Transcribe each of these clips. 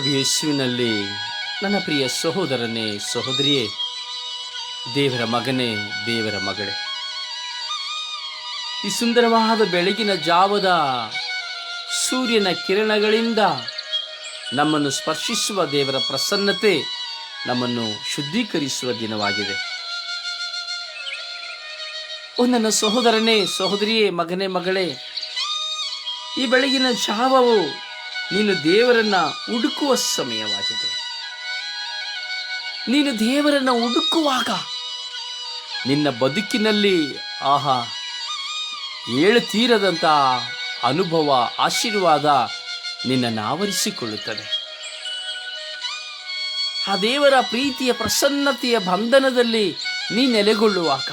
ಪ್ರಭು ನನ್ನ ಪ್ರಿಯ ಸಹೋದರನೇ, ಸಹೋದರಿಯೇ, ದೇವರ ಮಗನೇ, ದೇವರ ಮಗಳೇ. ಈ ಸುಂದರವಾದ ಬೆಳಗಿನ ಜಾವದ ಸೂರ್ಯನ ಕಿರಣಗಳಿಂದ ನಮ್ಮನ್ನು ಸ್ಪರ್ಶಿಸುವ ದೇವರ ಪ್ರಸನ್ನತೆ ನಮ್ಮನ್ನು ಶುದ್ಧೀಕರಿಸುವ ದಿನವಾಗಿದೆ. ಓ ನನ್ನ ಸಹೋದರನೇ, ಸಹೋದರಿಯೇ, ಮಗನೇ, ಮಗಳೇ, ಈ ಬೆಳಗಿನ ಜಾವವು ನೀನು ದೇವರನ್ನ ಹುಡುಕುವ ಸಮಯವಾಗಿದೆ. ನೀನು ದೇವರನ್ನ ಹುಡುಕುವಾಗ ನಿನ್ನ ಬದುಕಿನಲ್ಲಿ, ಆಹಾ ಏಳುತೀರದಂಥ ಅನುಭವ, ಆಶೀರ್ವಾದ ನಿನ್ನನ್ನು ಆವರಿಸಿಕೊಳ್ಳುತ್ತದೆ. ಆ ದೇವರ ಪ್ರೀತಿಯ ಪ್ರಸನ್ನತೆಯ ಬಂಧನದಲ್ಲಿ ನೀ ನೆಲೆಗೊಳ್ಳುವಾಗ,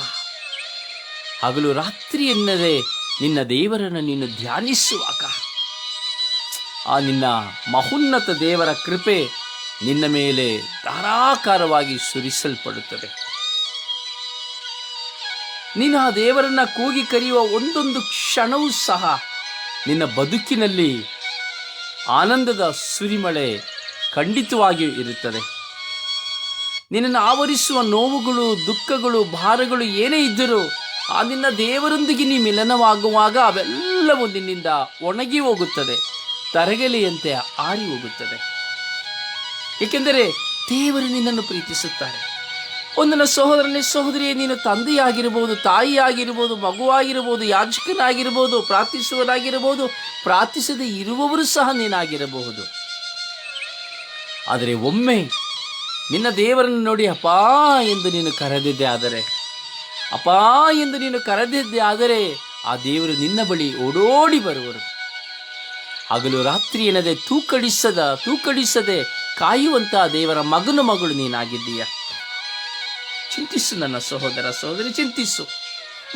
ಹಗಲು ರಾತ್ರಿ ಎನ್ನದೆ ನಿನ್ನ ದೇವರನ್ನು ನೀನು ಧ್ಯಾನಿಸುವಾಗ ಆ ನಿನ್ನ ಮಹೋನ್ನತ ದೇವರ ಕೃಪೆ ನಿನ್ನ ಮೇಲೆ ಧಾರಾಕಾರವಾಗಿ ಸುರಿಸಲ್ಪಡುತ್ತದೆ. ನೀನು ಆ ದೇವರನ್ನ ಕೂಗಿ ಕರೆಯುವ ಒಂದೊಂದು ಕ್ಷಣವೂ ಸಹ ನಿನ್ನ ಬದುಕಿನಲ್ಲಿ ಆನಂದದ ಸುರಿಮಳೆ ಖಂಡಿತವಾಗಿಯೂ ಇರುತ್ತದೆ. ನಿನ್ನನ್ನು ಆವರಿಸುವ ನೋವುಗಳು, ದುಃಖಗಳು, ಭಾರಗಳು ಏನೇ ಇದ್ದರೂ ಆ ನಿನ್ನ ದೇವರೊಂದಿಗೆ ನೀ ಮಿಲನವಾಗುವಾಗ ಅವೆಲ್ಲವೂ ನಿನ್ನಿಂದ ಒಣಗಿ ಹೋಗುತ್ತದೆ. ತರಗೆಲೆಯಂತೆ ಆರಿ ಹೋಗುತ್ತದೆ. ಏಕೆಂದರೆ ದೇವರು ನಿನ್ನನ್ನು ಪ್ರೀತಿಸುತ್ತಾರೆ. ಒಂದನ ಸಹೋದರನೇ ಸಹೋದರಿಯೇ, ನೀನು ತಂದೆಯಾಗಿರ್ಬೋದು, ತಾಯಿಯಾಗಿರ್ಬೋದು, ಮಗುವಾಗಿರ್ಬೋದು, ಯಾಜಕನಾಗಿರ್ಬೋದು ಪ್ರಾರ್ಥಿಸುವನಾಗಿರ್ಬೋದು ಪ್ರಾರ್ಥಿಸದೆ ಇರುವವರು ಸಹ ನೀನಾಗಿರಬಹುದು. ಆದರೆ ಒಮ್ಮೆ ನಿನ್ನ ದೇವರನ್ನು ನೋಡಿ ಅಪಾ ಎಂದು ನೀನು ಕರೆದಿದ್ದೆ ಆದರೆ ಅಪಾ ಎಂದು ನೀನು ಕರೆದಿದ್ದೆ ಆದರೆ, ಆ ದೇವರು ನಿನ್ನ ಬಳಿ ಓಡೋಡಿ ಬರುವರು. ಹಗಲು ರಾತ್ರಿ ಏನದೆ ತೂಕಡಿಸದ, ತೂಕಡಿಸದೆ ಕಾಯುವಂತಹ ದೇವರ ಮಗನ ಮಗಳು ನೀನಾಗಿದ್ದೀಯ. ಚಿಂತಿಸು ನನ್ನ ಸಹೋದರ ಸಹೋದರಿ, ಚಿಂತಿಸು.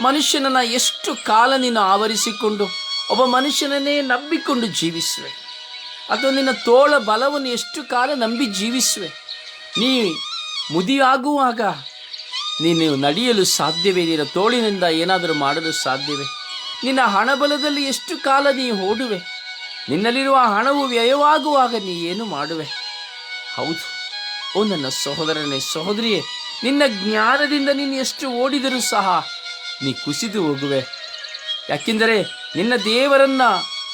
ಮನುಷ್ಯನನ್ನ ಎಷ್ಟು ಕಾಲ ನೀನು ಆವರಿಸಿಕೊಂಡು, ಒಬ್ಬ ಮನುಷ್ಯನನ್ನೇ ನಂಬಿಕೊಂಡು ಜೀವಿಸುವೆ. ಅಥವಾ ನಿನ್ನ ತೋಳ ಬಲವನ್ನು ಎಷ್ಟು ಕಾಲ ನಂಬಿ ಜೀವಿಸುವೆ. ನೀ ಮುದಿಯಾಗುವಾಗ ನೀನು ನಡೆಯಲು ಸಾಧ್ಯವೇ? ನಿನ್ನ ತೋಳಿನಿಂದ ಏನಾದರೂ ಮಾಡಲು ಸಾಧ್ಯವೇ? ನಿನ್ನ ಹಣಬಲದಲ್ಲಿ ಎಷ್ಟು ಕಾಲ ನೀ ಓಡುವೆ? ನಿನ್ನಲ್ಲಿರುವ ಹಣವು ವ್ಯಯವಾಗುವಾಗ ನೀ ಏನು ಮಾಡುವೆ? ಹೌದು, ಓ ನನ್ನ ಸಹೋದರನೇ ಸಹೋದರಿಯೇ, ನಿನ್ನ ಜ್ಞಾನದಿಂದ ನೀನು ಎಷ್ಟು ಓಡಿದರೂ ಸಹ ನೀ ಕುಸಿದು ಹೋಗುವೆ. ಯಾಕೆಂದರೆ ನಿನ್ನ ದೇವರನ್ನ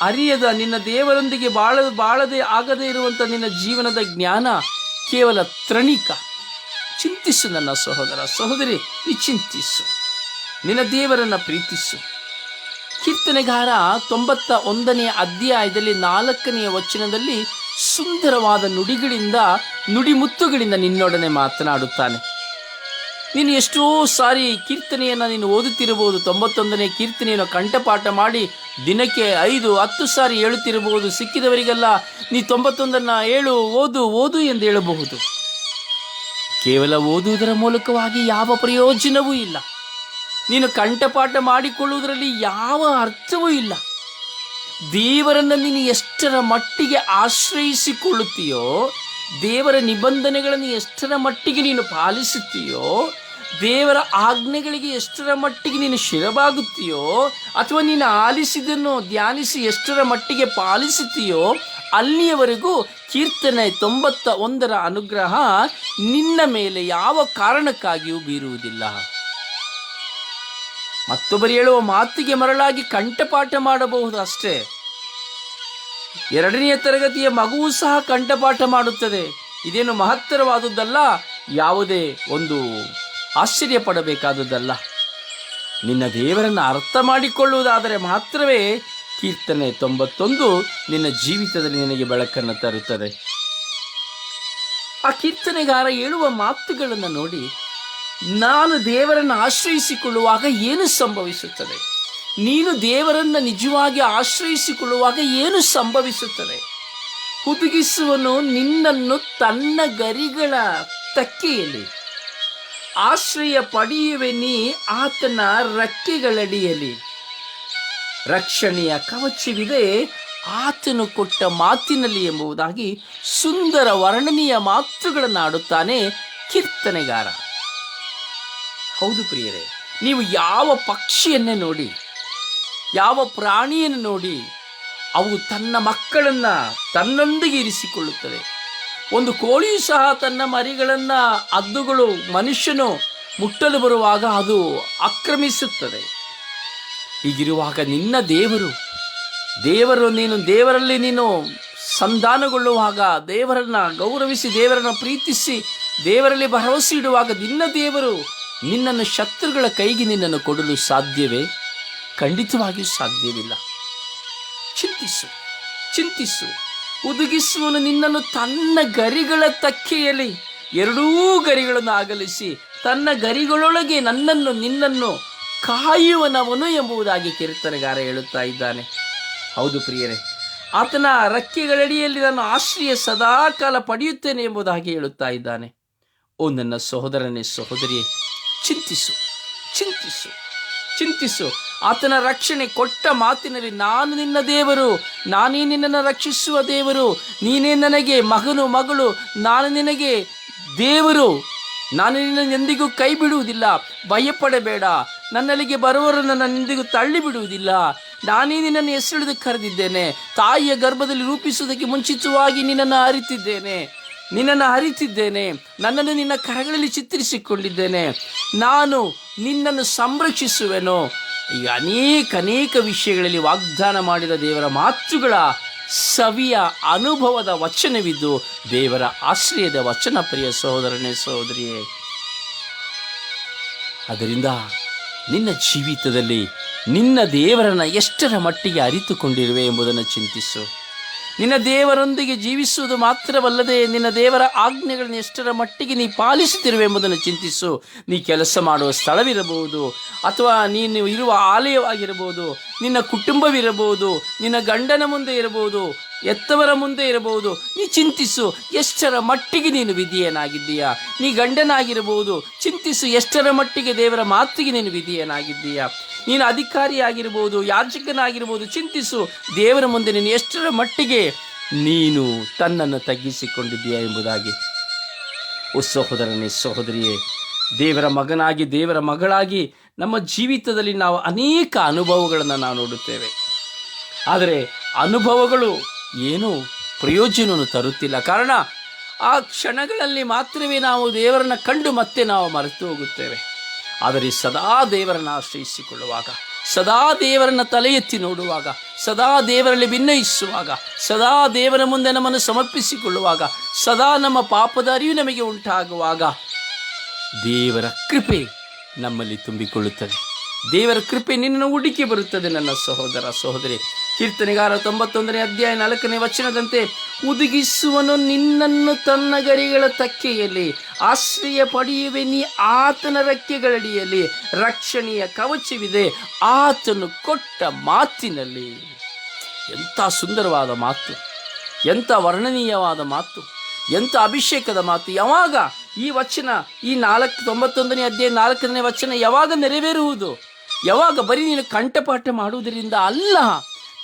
ಅರಿಯದ, ನಿನ್ನ ದೇವರೊಂದಿಗೆ ಬಾಳ ಬಾಳದೆ ಆಗದೇ ಇರುವಂಥ ನಿನ್ನ ಜೀವನದ ಜ್ಞಾನ ಕೇವಲ ತ್ರಣಿಕ. ಚಿಂತಿಸು ನನ್ನ ಸಹೋದರ ಸಹೋದರಿ, ನೀ ಚಿಂತಿಸು. ನಿನ್ನ ದೇವರನ್ನು ಪ್ರೀತಿಸು. ಕೀರ್ತನೆಗಾರ ತೊಂಬತ್ತ ಒಂದನೆಯ ಅಧ್ಯಾಯದಲ್ಲಿ ನಾಲ್ಕನೆಯ ವಚನದಲ್ಲಿ ಸುಂದರವಾದ ನುಡಿಗಳಿಂದ ನುಡಿಮುತ್ತುಗಳಿಂದ ನಿನ್ನೊಡನೆ ಮಾತನಾಡುತ್ತಾನೆ. ನೀನು ಎಷ್ಟೋ ಸಾರಿ ಕೀರ್ತನೆಯನ್ನು ನೀನು ಓದುತ್ತಿರಬಹುದು, ತೊಂಬತ್ತೊಂದನೇ ಕೀರ್ತನೆಯನ್ನು ಕಂಠಪಾಠ ಮಾಡಿ ದಿನಕ್ಕೆ ಐದು, ಹತ್ತು ಸಾರಿ ಹೇಳುತ್ತಿರಬಹುದು, ಸಿಕ್ಕಿದವರಿಗೆಲ್ಲ ನೀ ತೊಂಬತ್ತೊಂದನ್ನು ಹೇಳು, ಓದು ಓದು ಎಂದು ಹೇಳಬಹುದು. ಕೇವಲ ಓದುವುದರ ಮೂಲಕವಾಗಿ ಯಾವ ಪ್ರಯೋಜನವೂ ಇಲ್ಲ. ನೀನು ಕಂಠಪಾಠ ಮಾಡಿಕೊಳ್ಳುವುದರಲ್ಲಿ ಯಾವ ಅರ್ಥವೂ ಇಲ್ಲ. ದೇವರನ್ನು ನೀನು ಎಷ್ಟರ ಮಟ್ಟಿಗೆ ಆಶ್ರಯಿಸಿಕೊಳ್ಳುತ್ತೀಯೋ, ದೇವರ ನಿಬಂಧನೆಗಳನ್ನು ಎಷ್ಟರ ಮಟ್ಟಿಗೆ ನೀನು ಪಾಲಿಸುತ್ತೀಯೋ, ದೇವರ ಆಜ್ಞೆಗಳಿಗೆ ಎಷ್ಟರ ಮಟ್ಟಿಗೆ ನೀನು ಶಿರಬಾಗುತ್ತೀಯೋ, ಅಥವಾ ನೀನು ಆಲಿಸಿದನ್ನು ಧ್ಯಾನಿಸಿ ಎಷ್ಟರ ಮಟ್ಟಿಗೆ ಪಾಲಿಸುತ್ತೀಯೋ, ಅಲ್ಲಿಯವರೆಗೂ ಕೀರ್ತನೆ ತೊಂಬತ್ತ ಒಂದರ ಅನುಗ್ರಹ ನಿನ್ನ ಮೇಲೆ ಯಾವ ಕಾರಣಕ್ಕಾಗಿಯೂ ಬೀರುವುದಿಲ್ಲ. ಮತ್ತೊಬ್ಬರು ಹೇಳುವ ಮಾತಿಗೆ ಮರಳಾಗಿ ಕಂಠಪಾಠ ಮಾಡಬಹುದು ಅಷ್ಟೇ. ಎರಡನೆಯ ತರಗತಿಯ ಮಗುವು ಸಹ ಕಂಠಪಾಠ ಮಾಡುತ್ತದೆ. ಇದೇನು ಮಹತ್ತರವಾದದ್ದಲ್ಲ, ಯಾವುದೇ ಒಂದು ಆಶ್ಚರ್ಯ ಪಡಬೇಕಾದದ್ದಲ್ಲ ನಿನ್ನ ದೇವರನ್ನು ಅರ್ಥ ಮಾಡಿಕೊಳ್ಳುವುದಾದರೆ ಮಾತ್ರವೇ ಕೀರ್ತನೆ ತೊಂಬತ್ತೊಂದು ನಿನ್ನ ಜೀವಿತದಲ್ಲಿ ನಿನಗೆ ಬೆಳಕನ್ನು ತರುತ್ತದೆ. ಆ ಕೀರ್ತನೆಗಾರ ಹೇಳುವ ಮಾತುಗಳನ್ನು ನೋಡಿ ನಾನು ದೇವರನ್ನು ಆಶ್ರಯಿಸಿಕೊಳ್ಳುವಾಗ ಏನು ಸಂಭವಿಸುತ್ತದೆ? ನೀನು ದೇವರನ್ನು ನಿಜವಾಗಿ ಆಶ್ರಯಿಸಿಕೊಳ್ಳುವಾಗ ಏನು ಸಂಭವಿಸುತ್ತದೆ? ಹುದುಗಿಸುವನು ನಿನ್ನನ್ನು ತನ್ನ ಗರಿಗಳ ತಕ್ಕೆಯಲ್ಲಿ, ಆಶ್ರಯ ಪಡೆಯುವೆ ನೀ ಆತನ ರೆಕ್ಕೆಗಳಡಿಯಲ್ಲಿ. ರಕ್ಷಣೆಯ ಕವಚವಿದೆ ಆತನು ಕೊಟ್ಟ ಮಾತಿನಲ್ಲಿ ಎಂಬುದಾಗಿ ಸುಂದರ ವರ್ಣನೀಯ ಮಾತುಗಳನ್ನು ಆಡುತ್ತಾನೆ ಕೀರ್ತನೆಗಾರ. ಹೌದು ಪ್ರಿಯರೇ, ನೀವು ಯಾವ ಪಕ್ಷಿಯನ್ನೇ ನೋಡಿ, ಯಾವ ಪ್ರಾಣಿಯನ್ನು ನೋಡಿ, ಅವು ತನ್ನ ಮಕ್ಕಳನ್ನು ತನ್ನೊಂದಿಗೆ ಇರಿಸಿಕೊಳ್ಳುತ್ತದೆ ಒಂದು ಕೋಳಿ ಸಹ ತನ್ನ ಮರಿಗಳನ್ನು ಅದ್ದುಗಳು ಮನುಷ್ಯನು ಮುಟ್ಟಲು ಬರುವಾಗ ಅದು ಆಕ್ರಮಿಸುತ್ತದೆ. ಹೀಗಿರುವಾಗ ನಿನ್ನ ದೇವರು ದೇವರು ನೀನು, ದೇವರಲ್ಲಿ ನೀನು ಸಂಧಾನಗೊಳ್ಳುವಾಗ, ದೇವರನ್ನು ಗೌರವಿಸಿ, ದೇವರನ್ನು ಪ್ರೀತಿಸಿ, ದೇವರಲ್ಲಿ ಭರವಸೆ ಇಡುವಾಗ ನಿನ್ನ ದೇವರು ನಿನ್ನನ್ನು ಶತ್ರುಗಳ ಕೈಗೆ ನಿನ್ನನ್ನು ಕೊಡಲು ಸಾಧ್ಯವೇ? ಖಂಡಿತವಾಗಿಯೂ ಸಾಧ್ಯವಿಲ್ಲ. ಚಿಂತಿಸು ಚಿಂತಿಸು. ಉದುಗಿಸುವನು ನಿನ್ನನ್ನು ತನ್ನ ಗರಿಗಳ ತಕ್ಕೆಯಲ್ಲಿ ಎರಡೂ ಗರಿಗಳನ್ನು ಅಗಲಿಸಿ ತನ್ನ ಗರಿಗಳೊಳಗೆ ನನ್ನನ್ನು, ನಿನ್ನನ್ನು ಕಾಯುವನವನು ಎಂಬುದಾಗಿ ಕೀರ್ತನೆಗಾರ ಹೇಳುತ್ತಾ ಇದ್ದಾನೆ. ಹೌದು ಪ್ರಿಯರೇ, ಆತನ ರಕ್ಕೆಗಳಡಿಯಲ್ಲಿ ನಾನು ಆಶ್ರಯ ಸದಾಕಾಲ ಪಡೆಯುತ್ತೇನೆ ಎಂಬುದಾಗಿ ಹೇಳುತ್ತಾ ಇದ್ದಾನೆ. ಓ ನನ್ನ ಸಹೋದರನೇ, ಸಹೋದರಿಯೇ ಚಿಂತಿಸು ಚಿಂತಿಸು ಚಿಂತಿಸು. ಆತನ ರಕ್ಷಣೆ ಕೊಟ್ಟ ಮಾತಿನಲ್ಲಿ ನಾನು ನಿನ್ನ ದೇವರು, ನಾನೇ ನಿನ್ನನ್ನು ರಕ್ಷಿಸುವ ದೇವರು, ನೀನೇ ನನಗೆ ಮಗನು, ಮಗಳು, ನಾನು ನಿನಗೆ ದೇವರು. ನಾನು ನಿನ್ನ ಎಂದಿಗೂ ಕೈ ಬಿಡುವುದಿಲ್ಲ ಭಯಪಡಬೇಡ. ನನ್ನಲ್ಲಿಗೆ ಬರುವವರನ್ನು ನನ್ನ ಎಂದಿಗೂ ತಳ್ಳಿ ಬಿಡುವುದಿಲ್ಲ ನಾನೇ ನಿನ್ನನ್ನು ಹೆಸರಿಡಿದು ಕರೆದಿದ್ದೇನೆ, ತಾಯಿಯ ಗರ್ಭದಲ್ಲಿ ರೂಪಿಸುವುದಕ್ಕೆ ಮುಂಚಿತವಾಗಿ ನಿನ್ನನ್ನು ಅರಿತಿದ್ದೇನೆ. ನಿನ್ನನ್ನು ಅರಿತಿದ್ದೇನೆ, ನನ್ನನ್ನು ನಿನ್ನ ಕರಗಳಲ್ಲಿ ಚಿತ್ರಿಸಿಕೊಂಡಿದ್ದೇನೆ. ನಾನು ನಿನ್ನನ್ನು ಸಂರಕ್ಷಿಸುವೆನು. ಈ ಅನೇಕ ಅನೇಕ ವಿಷಯಗಳಲ್ಲಿ ವಾಗ್ದಾನ ಮಾಡಿದ ದೇವರ ಮಾತುಗಳ ಸವಿಯ ಅನುಭವದ ವಚನವಿದ್ದು ದೇವರ ಆಶ್ರಯದ ವಚನ, ಪ್ರಿಯ ಸಹೋದರನೇ, ಸಹೋದರಿಯೇ. ಅದರಿಂದ ನಿನ್ನ ಜೀವಿತದಲ್ಲಿ ನಿನ್ನ ದೇವರನ್ನು ಎಷ್ಟರ ಮಟ್ಟಿಗೆ ಅರಿತುಕೊಂಡಿರುವೆ ಎಂಬುದನ್ನು ಚಿಂತಿಸು. ನಿನ್ನ ದೇವರೊಂದಿಗೆ ಜೀವಿಸುವುದು ಮಾತ್ರವಲ್ಲದೆ ನಿನ್ನ ದೇವರ ಆಜ್ಞೆಗಳನ್ನು ಎಷ್ಟರ ಮಟ್ಟಿಗೆ ನೀ ಪಾಲಿಸುತ್ತಿರುವೆ ಎಂಬುದನ್ನು ಚಿಂತಿಸು. ನೀ ಕೆಲಸ ಮಾಡುವ ಸ್ಥಳವಿರಬಹುದು ಅಥವಾ ನೀನು ಇರುವ ಆಲಯವಾಗಿರಬಹುದು. ನಿನ್ನ ಕುಟುಂಬವಿರಬಹುದು, ನಿನ್ನ ಗಂಡನ ಮುಂದೆ ಇರಬಹುದು ಎತ್ತವರ ಮುಂದೆ ಇರಬಹುದು. ನೀ ಚಿಂತಿಸು, ಎಷ್ಟರ ಮಟ್ಟಿಗೆ ನೀನು ವಿಧಿಯನಾಗಿದ್ದೀಯಾ? ನೀ ಗಂಡನಾಗಿರಬಹುದು, ಚಿಂತಿಸು, ಎಷ್ಟರ ಮಟ್ಟಿಗೆ ದೇವರ ಮಾತಿಗೆ ನೀನು ವಿಧಿಯನಾಗಿದ್ದೀಯಾ? ನೀನು ಅಧಿಕಾರಿಯಾಗಿರ್ಬೋದು ಯಾಜಕನಾಗಿರ್ಬೋದು ಚಿಂತಿಸು, ದೇವರ ಮುಂದೆ ನೀನು ಎಷ್ಟರ ಮಟ್ಟಿಗೆ ನೀನು ತನ್ನನ್ನು ತಗ್ಗಿಸಿಕೊಂಡಿದ್ದೀಯಾ ಎಂಬುದಾಗಿ. ಓ ಸಹೋದರನೇ, ಸಹೋದರಿಯೇ, ದೇವರ ಮಗನಾಗಿ, ದೇವರ ಮಗಳಾಗಿ ನಮ್ಮ ಜೀವಿತದಲ್ಲಿ ನಾವು ಅನೇಕ ಅನುಭವಗಳನ್ನು ನಾವು ನೋಡುತ್ತೇವೆ. ಆದರೆ ಅನುಭವಗಳು ಏನು ಪ್ರಯೋಜನವನ್ನು ತರುತ್ತಿಲ್ಲ. ಕಾರಣ ಆ ಕ್ಷಣಗಳಲ್ಲಿ ಮಾತ್ರವೇ ನಾವು ದೇವರನ್ನ ಕಂಡು ಮತ್ತೆ ನಾವು ಮರೆತು ಹೋಗುತ್ತೇವೆ. ಆದರೆ ಸದಾ ದೇವರನ್ನು ಆಶ್ರಯಿಸಿಕೊಳ್ಳುವಾಗ, ಸದಾ ದೇವರನ್ನು ತಲೆ ಎತ್ತಿ ನೋಡುವಾಗ, ಸದಾ ದೇವರಲ್ಲಿ ಭಿನ್ನಯಿಸುವಾಗ ಸದಾ ದೇವರ ಮುಂದೆ ನಮ್ಮನ್ನು ಸಮರ್ಪಿಸಿಕೊಳ್ಳುವಾಗ, ಸದಾ ನಮ್ಮ ಪಾಪದ ಅರಿವು ನಮಗೆ ಉಂಟಾಗುವಾಗ ದೇವರ ಕೃಪೆ ನಮ್ಮಲ್ಲಿ ತುಂಬಿಕೊಳ್ಳುತ್ತದೆ. ದೇವರ ಕೃಪೆ ನಿನ್ನನ್ನು ಹುಡುಕಿ ಬರುತ್ತದೆ ನನ್ನ ಸಹೋದರ ಸಹೋದರಿ. ಕೀರ್ತನೆಗಾರ ತೊಂಬತ್ತೊಂದನೇ ಅಧ್ಯಾಯ ನಾಲ್ಕನೇ ವಚನದಂತೆ ಉದುಗಿಸುವನು ನಿನ್ನನ್ನು ತನ್ನ ಗರಿಗಳ ತಕ್ಕೆಯಲ್ಲಿ, ಆಶ್ರಯ ಪಡೆಯುವೆ ನೀ ಆತನ ರೆಕ್ಕೆಗಳಡಿಯಲ್ಲಿ. ರಕ್ಷಣೆಯ ಕವಚವಿದೆ, ಆತನು ಕೊಟ್ಟ ಮಾತಿನಲ್ಲಿ. ಎಂಥ ಸುಂದರವಾದ ಮಾತು, ಎಂಥ ವರ್ಣನೀಯವಾದ ಮಾತು, ಎಂಥ ಅಭಿಷೇಕದ ಮಾತು. ಯಾವಾಗ ಈ ವಚನ, ಈ ನಾಲ್ಕು, ತೊಂಬತ್ತೊಂದನೇ ಅಧ್ಯಾಯ ನಾಲ್ಕನೇ ವಚನ ಯಾವಾಗ ನೆರವೇರುವುದು? ಯಾವಾಗ ಬರೀ ನೀನು ಕಂಠಪಾಠ ಮಾಡುವುದರಿಂದ ಅಲ್ಲ,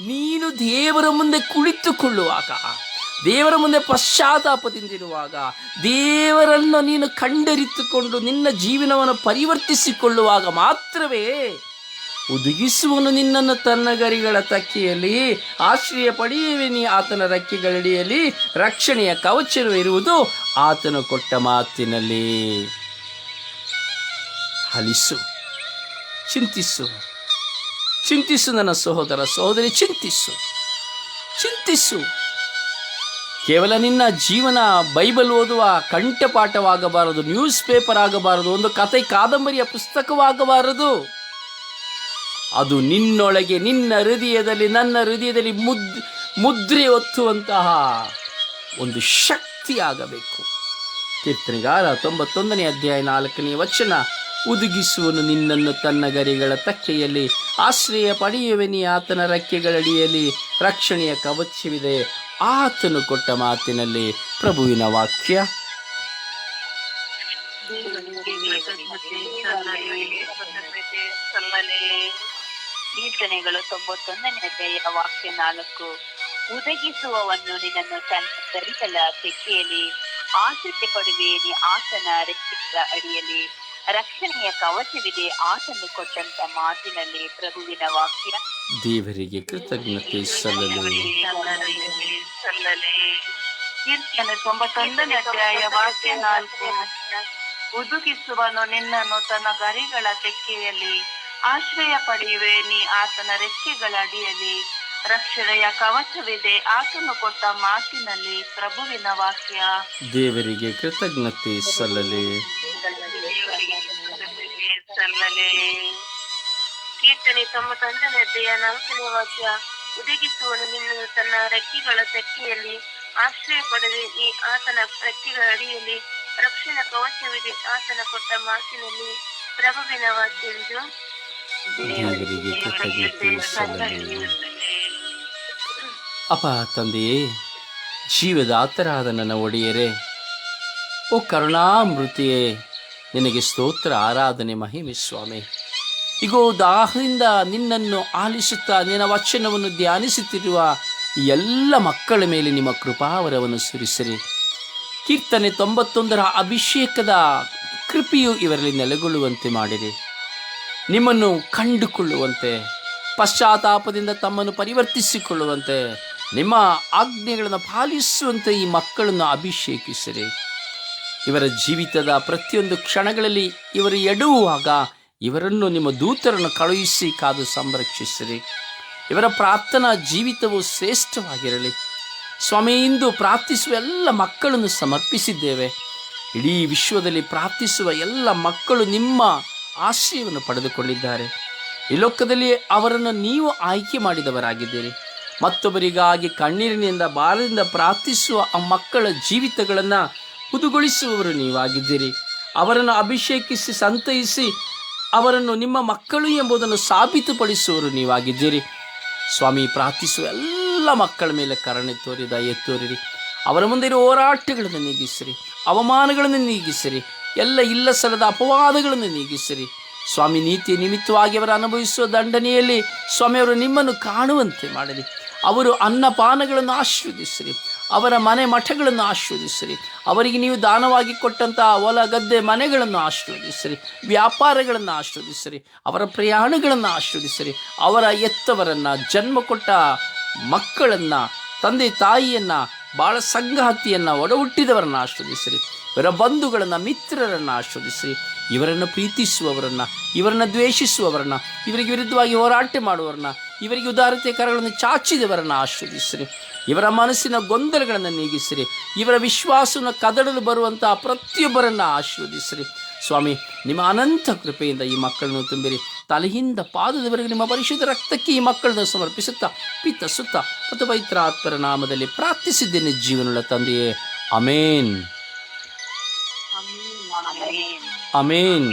ನೀನು ದೇವರ ಮುಂದೆ ಕುಳಿತುಕೊಳ್ಳುವಾಗ, ದೇವರ ಮುಂದೆ ಪಶ್ಚಾತ್ತಾಪದಿಂದಿರುವಾಗ ದೇವರನ್ನು ನೀನು ಕಂಡರಿತುಕೊಂಡು ನಿನ್ನ ಜೀವನವನ್ನು ಪರಿವರ್ತಿಸಿಕೊಳ್ಳುವಾಗ ಮಾತ್ರವೇ ಉದುಗಿಸುವನು ನಿನ್ನನ್ನು ತನ್ನ ಗರಿಗಳ ತಕ್ಕಿಯಲ್ಲಿ. ಆಶ್ರಯ ಪಡೆಯುವೆ ನೀ ಆತನ ರೆಕ್ಕೆಗಳಡಿಯಲ್ಲಿ. ರಕ್ಷಣೆಯ ಕವಚವಿರುವುದು ಆತನು ಕೊಟ್ಟ ಮಾತಿನಲ್ಲಿ. ಹಲಿಸು, ಚಿಂತಿಸು ಚಿಂತಿಸು ನನ್ನ ಸಹೋದರ ಸಹೋದರಿ, ಚಿಂತಿಸು ಚಿಂತಿಸು. ಕೇವಲ ನಿನ್ನ ಜೀವನ ಬೈಬಲ್ ಓದುವ ಕಂಠಪಾಠವಾಗಬಾರದು, ನ್ಯೂಸ್ ಪೇಪರ್ ಆಗಬಾರದು, ಒಂದು ಕತೆ ಕಾದಂಬರಿಯ ಪುಸ್ತಕವಾಗಬಾರದು. ಅದು ನಿನ್ನೊಳಗೆ, ನಿನ್ನ ಹೃದಯದಲ್ಲಿ, ನನ್ನ ಹೃದಯದಲ್ಲಿ ಮುದ್, ಮುದ್ರೆ ಒತ್ತುವಂತಹ ಒಂದು ಶಕ್ತಿಯಾಗಬೇಕು. ಕೀರ್ತನೆಗಾರ ತೊಂಬತ್ತೊಂದನೇ ಅಧ್ಯಾಯ ನಾಲ್ಕನೇ ವಚನ, ಉದುಗಿಸುವನು ನಿನ್ನನ್ನು ತನ್ನ ಗರಿಗಳ ತಕ್ಕೆಯಲ್ಲಿ, ಆಶ್ರಯ ಪಡೆಯುವೆನಿ ಆತನ ರೆಕ್ಕೆಗಳಡಿಯಲ್ಲಿ ರಕ್ಷಣೆಯ ಕವಚವಿದೆ, ಆತನು ಕೊಟ್ಟ ಮಾತಿನಲ್ಲಿ ಪ್ರಭುವಿನ ವಾಕ್ಯ. ಕೀರ್ತನೆಗಳು ತೊಂಬತ್ತೊಂದನೇ ಅಧ್ಯಾಯ ವಾಕ್ಯ ನಾಲ್ಕು. ಉದಗಿಸುವವನ್ನು ನಿನ್ನನ್ನು ತನ್ನ ಧರಿಸಲ ತೆಕ್ಕೆಯಲ್ಲಿ ಆಸಕ್ತಿ ಪಡುವೆ ನೀ ಆತನ ರಕ್ಷಿಸಿದ ಅಡಿಯಲ್ಲಿ. ರಕ್ಷಣೆಯ ಕವಚವಿದೆ ಆತನು ಕೊಟ್ಟಂತ ಮಾತಿನಲ್ಲಿ ಪ್ರಭುವಿನ ವಾಕ್ಯ. ದೇವರಿಗೆ ಕೃತಜ್ಞತೆ ಸಲ್ಲಲು. ಸಲ್ಲಲಿ ಕೀರ್ತನೆ ತೊಂಬತ್ತೊಂದನೇ ಅಧ್ಯಾಯ ವಾಕ್ಯ ನಾಲ್ಕು. ಉದುಗಿಸುವನು ನಿನ್ನನ್ನು ತನ್ನ ಗರಿಗಳ ತೆಕ್ಕೆಯಲ್ಲಿ ಆಶ್ರಯ ಪಡೆಯುವೆ ನೀ ಆತನ ರೆಕ್ಕೆಗಳ ಅಡಿಯಲ್ಲಿ. ರಕ್ಷಣೆಯ ಕವಚವಿದೆ ಆತನು ಕೊಟ್ಟ ಮಾತಿನಲ್ಲಿ ಪ್ರಭುವಿನ ವಾಕ್ಯ. ದೇವರಿಗೆ ಕೃತಜ್ಞತೆ ಸಲ್ಲಲಿ. ಕೀರ್ತನೆ ಕೀರ್ತನೆ ತೊಂಬತ್ತೊಂದನೇ ಅಧ್ಯಾಯ ನಾಲ್ಕನೇ ವಾಕ್ಯ. ಉದಗಿಸುವನು ನಿನ್ನನ್ನು ತನ್ನ ರೆಕ್ಕೆಗಳ ತೆಕ್ಕೆಯಲ್ಲಿ ಆಶ್ರಯ ಪಡೆದೆ ಈ ಆತನ ರೆಕ್ಕೆಗಳ ಅಡಿಯಲ್ಲಿ ರಕ್ಷಣಾ ಕವಚವಿದೆ ಆತನ ಕೊಟ್ಟ ಮಾತಿನಲ್ಲಿ ಪ್ರಭುವಿನ ವಾಕ್ಯವಿದು ದೇವರಿಗೆ ಕೃತಜ್ಞತೆ ಸಲ್ಲಲಿ ಅಪ್ಪ ತಂದೆಯೇ, ಜೀವದಾತರಾದ ನನ್ನ ಒಡೆಯರೇ, ಓ ಕರುಣಾಮೃತಿಯೇ, ನಿನಗೆ ಸ್ತೋತ್ರ, ಆರಾಧನೆ, ಮಹಿಮೆ, ಸ್ವಾಮಿ. ಇಗೋ, ದಾಹದಿಂದ ನಿನ್ನನ್ನು ಆಲಿಸುತ್ತಾ ನಿನ್ನ ವಚನವನ್ನು ಧ್ಯಾನಿಸುತ್ತಿರುವ ಎಲ್ಲ ಮಕ್ಕಳ ಮೇಲೆ ನಿಮ್ಮ ಕೃಪಾವರವನ್ನು ಸುರಿಸಿರಿ. ಕೀರ್ತನೆ ತೊಂಬತ್ತೊಂದರ ಅಭಿಷೇಕದ ಕೃಪೆಯು ಇವರಲ್ಲಿ ನೆಲೆಗೊಳ್ಳುವಂತೆ ಮಾಡಿರಿ. ನಿಮ್ಮನ್ನು ಕಂಡುಕೊಳ್ಳುವಂತೆ, ಪಶ್ಚಾತ್ತಾಪದಿಂದ ತಮ್ಮನ್ನು ಪರಿವರ್ತಿಸಿಕೊಳ್ಳುವಂತೆ, ನಿಮ್ಮ ಆಜ್ಞೆಗಳನ್ನು ಪಾಲಿಸುವಂತೆ ಈ ಮಕ್ಕಳನ್ನು ಅಭಿಷೇಕಿಸಿರಿ. ಇವರ ಜೀವಿತದ ಪ್ರತಿಯೊಂದು ಕ್ಷಣಗಳಲ್ಲಿ ಇವರು ಎಡುವಾಗ ಇವರನ್ನು ನಿಮ್ಮ ದೂತರನ್ನು ಕಳುಹಿಸಿ ಕಾದು ಸಂರಕ್ಷಿಸಿರಿ. ಇವರ ಪ್ರಾರ್ಥನಾ ಜೀವಿತವು ಶ್ರೇಷ್ಠವಾಗಿರಲಿ. ಸ್ವಾಮಿಯಿಂದ ಪ್ರಾರ್ಥಿಸುವ ಎಲ್ಲ ಮಕ್ಕಳನ್ನು ಸಮರ್ಪಿಸಿದ್ದೇವೆ. ಇಡೀ ವಿಶ್ವದಲ್ಲಿ ಪ್ರಾರ್ಥಿಸುವ ಎಲ್ಲ ಮಕ್ಕಳು ನಿಮ್ಮ ಆಶ್ರಯವನ್ನು ಪಡೆದುಕೊಂಡಿದ್ದಾರೆ. ಈ ಲೋಕದಲ್ಲಿ ಅವರನ್ನು ನೀವು ಆಯ್ಕೆ ಮಾಡಿದವರಾಗಿದ್ದೀರಿ. ಮತ್ತೊಬ್ಬರಿಗಾಗಿ ಕಣ್ಣೀರಿನಿಂದ, ಬಾಲದಿಂದ ಪ್ರಾರ್ಥಿಸುವ ಆ ಮಕ್ಕಳ ಜೀವಿತಗಳನ್ನು ಹುದುಗೊಳಿಸುವವರು ನೀವಾಗಿದ್ದೀರಿ. ಅವರನ್ನು ಅಭಿಷೇಕಿಸಿ, ಸಂತೈಸಿ, ಅವರನ್ನು ನಿಮ್ಮ ಮಕ್ಕಳು ಎಂಬುದನ್ನು ಸಾಬೀತುಪಡಿಸುವವರು ನೀವಾಗಿದ್ದೀರಿ. ಸ್ವಾಮಿ, ಪ್ರಾರ್ಥಿಸುವ ಎಲ್ಲ ಮಕ್ಕಳ ಮೇಲೆ ಕರುಣೆ ತೋರಿದ ಎತ್ತೋರಿರಿ ತೋರಿರಿ. ಅವರ ಮುಂದೆ ಇರುವ ಹೋರಾಟಗಳನ್ನು ನೀಗಿಸಿರಿ, ಅವಮಾನಗಳನ್ನು ನೀಗಿಸಿರಿ. ಎಲ್ಲ ಇಲ್ಲ ಸಲ್ಲದ ಅಪವಾದಗಳನ್ನು ನೀಗಿಸಿರಿ. ಸ್ವಾಮಿ ನೀತಿಯ ನಿಮಿತ್ತವಾಗಿ ಅವರು ಅನುಭವಿಸುವ ದಂಡನೆಯಲ್ಲಿ ಸ್ವಾಮಿಯವರು ನಿಮ್ಮನ್ನು ಕಾಣುವಂತೆ ಮಾಡಲಿ. ಅವರು ಅನ್ನಪಾನಗಳನ್ನು ಆಶೀರ್ವದಿಸಿರಿ. ಅವರ ಮನೆ ಮಠಗಳನ್ನು ಆಶೀರ್ವದಿಸಿರಿ. ಅವರಿಗೆ ನೀವು ದಾನವಾಗಿ ಕೊಟ್ಟಂತಹ ಹೊಲ ಗದ್ದೆ ಮನೆಗಳನ್ನು ಆಶೀರ್ವದಿಸಿರಿ. ವ್ಯಾಪಾರಗಳನ್ನು ಆಶೀರ್ವದಿಸಿರಿ. ಅವರ ಪ್ರಯಾಣಗಳನ್ನು ಆಶೀರ್ವದಿಸಿರಿ. ಅವರ ಎತ್ತವರನ್ನು, ಜನ್ಮ ಕೊಟ್ಟ ಮಕ್ಕಳನ್ನು, ತಂದೆ ತಾಯಿಯನ್ನು ಭಾಳ ಸಂಗಾತಿಯನ್ನು ಒಡಹುಟ್ಟಿದವರನ್ನು ಆಶ್ರದಿಸಿರಿ ಇವರ ಬಂಧುಗಳನ್ನು, ಮಿತ್ರರನ್ನು ಆಶ್ರದಿಸಿರಿ ಇವರನ್ನು ಪ್ರೀತಿಸುವವರನ್ನು, ಇವರನ್ನು ದ್ವೇಷಿಸುವವರನ್ನು, ಇವರಿಗೆ ವಿರುದ್ಧವಾಗಿ ಹೋರಾಟ ಮಾಡುವವರನ್ನ, ಇವರಿಗೆ ಉದಾರತೆ ಕರಗಳನ್ನು ಚಾಚಿದವರನ್ನು ಆಶ್ರದಿಸಿರಿ ಇವರ ಮನಸ್ಸಿನ ಗೊಂದಲಗಳನ್ನು ನೀಗಿಸಿರಿ. ಇವರ ವಿಶ್ವಾಸವನ್ನು ಕದಡಲು ಬರುವಂತಹ ಪ್ರತಿಯೊಬ್ಬರನ್ನು ಆಶೀರ್ವದಿಸಿರಿ. ಸ್ವಾಮಿ ನಿಮ್ಮ ಅನಂತ ಕೃಪೆಯಿಂದ ಈ ಮಕ್ಕಳನ್ನು ತುಂಬಿರಿ. ತಲೆಯಿಂದ ಪಾದದವರೆಗೆ ನಿಮ್ಮ ಪರಿಶುದ್ಧ ರಕ್ತಕ್ಕೆ ಈ ಮಕ್ಕಳನ್ನು ಸಮರ್ಪಿಸುತ್ತಾ ಪಿತ್ತ ಸುತ್ತ ಮತ್ತು ಪವಿತ್ರಾತ್ಮರ ನಾಮದಲ್ಲಿ ಪ್ರಾರ್ಥಿಸಿದ್ದೇನೆ ಜೀವನುಳ್ಳ ತಂದೆಯೇ. Amen amen